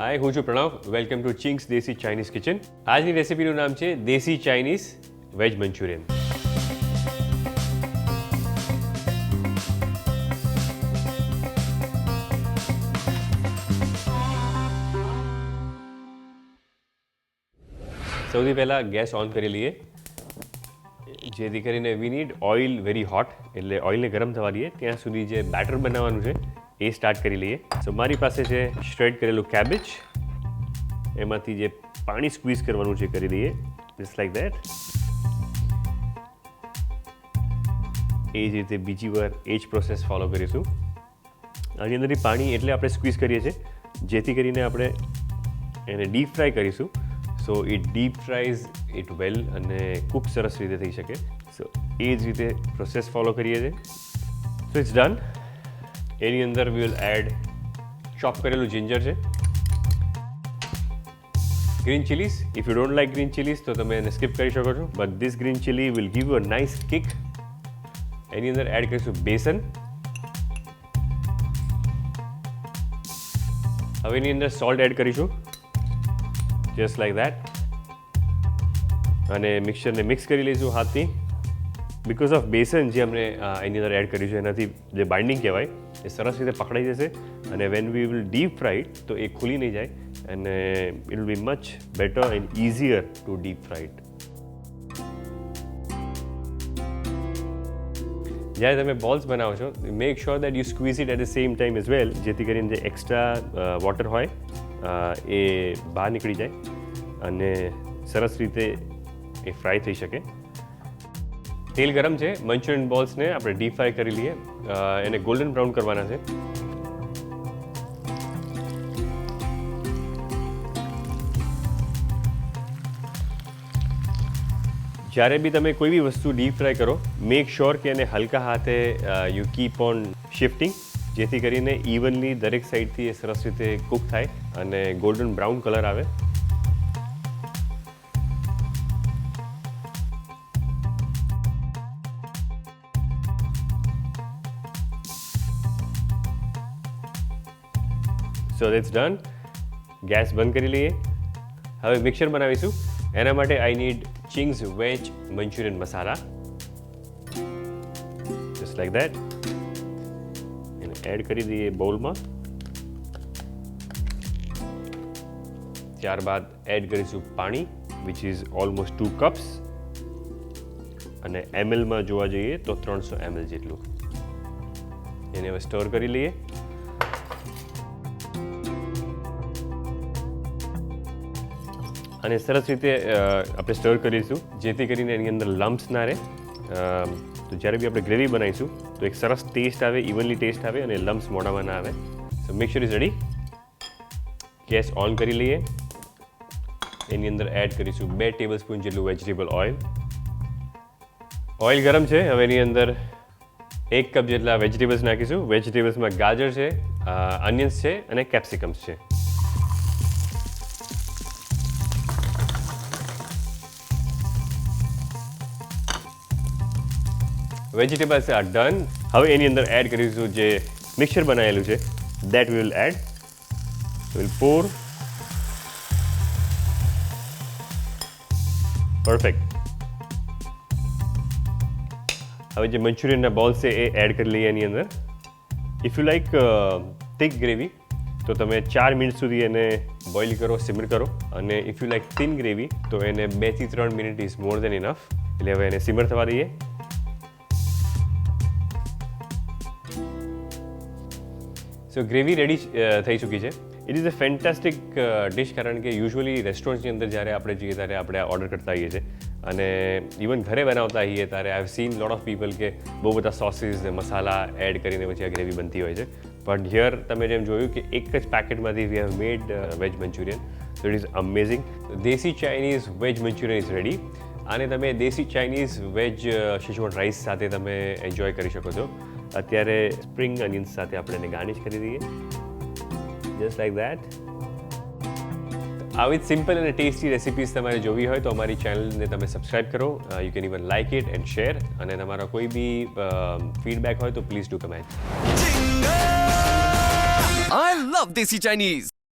હાય હું છું Pranav. Welcome to Ching's Desi Chinese kitchen આજની રેસિપીનું નામ છે દેસી ચાઇનીઝ વેજ મંચુરિયન સૌથી પહેલાં ગેસ ઓન કરી લઈએ. જેથી કરીને we need oil very hot એટલે ઓઇલને ગરમ થવા દઈએ. ત્યાં સુધી જે બેટર બનાવવાનું છે એ સ્ટાર્ટ કરી લઈએ. સો મારી પાસે છે શ્રેડ કરેલું કેબેજ એમાંથી જે પાણી સ્ક્વીઝ કરવાનું છે કરી દઈએ. જસ્ટ લાઈક દેટ એ જ રીતે બીજી વાર એ જ પ્રોસેસ ફોલો કરીશું. આની અંદરથી પાણી એટલે આપણે સ્ક્વીઝ કરીએ છીએ. જેથી કરીને આપણે એને ડીપ ફ્રાય કરીશું. So it deep fries it well અને ખૂબ સરસ રીતે થઈ શકે. સો એ જ રીતે પ્રોસેસ ફોલો કરીએ છીએ. સો ઇટ્સ ડન એની અંદર વી વિલ એડ ચોપ કરેલું જિંજર છે. Green chillies if you don't like green chillies તો તમે એને સ્કીપ કરી શકો છો. But this green chilli will give you a nice kick એની અંદર એડ કરીશું બેસન. હવે એની અંદર સોલ્ટ એડ કરીશું. જસ્ટ લાઈક દેટ અને મિક્સરને મિક્સ કરી લઈશું હાથથી. બિકોઝ ઓફ બેસન જે અમને એની અંદર એડ કર્યું છે, એનાથી જે બાઇન્ડિંગ કહેવાય, એ સરસ રીતે પકડાઈ જશે અને when we will deep fried તો એ ખુલી નહીં જાય અને it will be much better and easier to deep fried જ્યારે તમે બોલ્સ બનાવો છો make sure that you squeeze it at the same time as well જેથી કરીને જે એક્સ્ટ્રા વોટર હોય એ બહાર નીકળી જાય અને સરસ રીતે એ ફ્રાય થઈ શકે. તેલ ગરમ છે. મંચુરિયન બોલ્સને આપણે ડીપ ફ્રાય કરી લઈએ. એને ગોલ્ડન બ્રાઉન કરવાના છે. જ્યારે બી તમે કોઈ બી વસ્તુ ડીપ ફ્રાય કરો મેક શ્યોર કે એને હલકા હાથે યુ કીપ ઓન શિફ્ટિંગ જેથી કરીને ઇવનલી દરેક સાઈડથી એ સરસ રીતે કૂક થાય અને ગોલ્ડન બ્રાઉન કલર આવે. સો દેટ્સ ડન ગેસ બંધ કરી લઈએ. હવે મિક્સર બનાવીશું. એના માટે I need Ching's veg Manchurian masala just like that એને એડ કરી દઈએ બોલમાં ત્યારબાદ એડ કરીશું પાણી which is almost two cups અને એમએલમાં જોવા જઈએ તો ત્રણસો એમએલ જેટલું. એને હવે સ્ટોર કરી લઈએ. અને સરસ રીતે આપણે સ્ટર કરીશું. જેથી કરીને એની અંદર લમ્પ્સ ના રહે. તો જ્યારે બી આપણે ગ્રેવી બનાવીશું, તો એક સરસ ટેસ્ટ આવે ઇવનલી ટેસ્ટ આવે અને લમ્પ્સ મોઢામાં ના આવે. So make sure is ready gas on કરી લઈએ. એની અંદર એડ કરીશું બે ટેબલ સ્પૂન જેટલું વેજીટેબલ ઓઇલ ઓઇલ ગરમ છે. હવે એની અંદર એક કપ જેટલા વેજીટેબલ્સ નાખીશું. વેજીટેબલ્સમાં ગાજર છે અનિયન્સ છે અને કેપ્સિકમ્સ છે. વેજીટેબલ્સ આર ડન હવે એની અંદર એડ કરીશું જે મિક્સર બનાવેલું છે. That will add will pour perfect હવે જે મંચુરિયનના બોલ્સ છે એ એડ કરી લઈએ એની અંદર. If you like thick gravy તો તમે ચાર મિનિટ સુધી એને બોઇલ કરો સિમર કરો. અને if you like thin gravy તો એને બેથી ત્રણ minute is more than enough એટલે હવે એને સિમર થવા દઈએ. સો ગ્રેવી રેડી થઈ ચૂકી છે. It is a fantastic dish કારણ કે યુઝ્યુઅલી રેસ્ટોરન્ટ્સની અંદર જ્યારે આપણે જઈએ ત્યારે આપણે ઓર્ડર કરતા હોઈએ છીએ. અને ઇવન ઘરે બનાવતા હોઈએ ત્યારે I have seen lot of people કે બહુ બધા સોસીસ ને મસાલા એડ કરીને પછી આ ગ્રેવી બનતી હોય છે. બટ હિયર તમે જેમ જોયું કે એક જ પેકેટમાંથી we have made veg Manchurian so it is amazing desi Chinese veg Manchurian is ready આને તમે દેશી ચાઇનીઝ વેજ શિશવણ રાઈસ સાથે તમે એન્જોય કરી શકો છો. અત્યારે સ્પ્રિંગ અનિયન્સ સાથે આપણે એને ગાર્નિશ કરી દઈએ. જસ્ટ લાઈક દેટ આવી જ સિમ્પલ અને ટેસ્ટી રેસિપીઝ તમારે જોવી હોય તો અમારી ચેનલને તમે સબસ્ક્રાઇબ કરો. You can even like it and share અને તમારા કોઈ બી ફીડબેક હોય તો please do comment I love Desi Chinese.